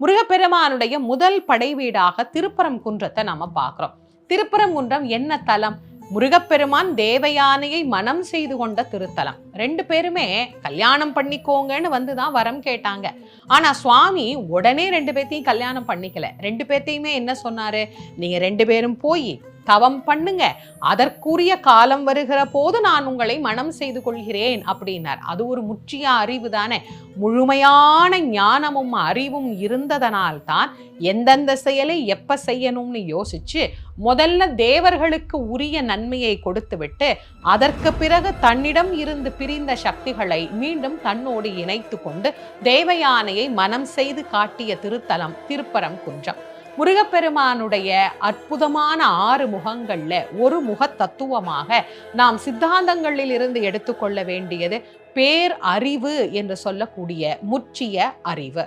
முருகப்பெருமானுடைய முதல் படை வீடாக திருப்பரங்குன்றத்தை நாம திருப்பரம் திருப்பரங்குன்றம் என்ன தலம்? முருகப்பெருமான் தேவயானையை மனம் செய்து கொண்ட திருத்தலம். ரெண்டு பேருமே கல்யாணம் பண்ணிக்கோங்கன்னு வந்து தான் வரம் கேட்டாங்க. ஆனா சுவாமி உடனே ரெண்டு பேர்த்தையும் கல்யாணம் பண்ணிக்கல. ரெண்டு பேர்த்தையுமே என்ன சொன்னாரு? நீங்க ரெண்டு பேரும் போய் தவம் பண்ணுங்க. அதற்குரிய காலம் வருகிற போது நான் உங்களை மனம் செய்து கொள்கிறேன் அப்படின்னார். அது ஒரு முற்றிய அறிவு தானே. முழுமையான ஞானமும் அறிவும் இருந்ததனால் தான் எந்தெந்த செயலை எப்ப செய்யணும்னு யோசிச்சு முதல்ல தேவர்களுக்கு உரிய நன்மையை கொடுத்துவிட்டு அதற்கு பிறகு தன்னிடம் இருந்து பிரிந்த சக்திகளை மீண்டும் தன்னோடு இணைத்து கொண்டு தேவயானையை மனம் செய்து காட்டிய திருத்தலம் திருப்பரம் குன்றம். முருகப்பெருமானுடைய அற்புதமான ஆறு முகங்களில் ஒரு முக தத்துவமாக நாம் சித்தாந்தங்களில் இருந்து எடுத்துக்கொள்ள வேண்டியது பேர் அறிவு என்று சொல்லக்கூடிய முற்றிய அறிவு.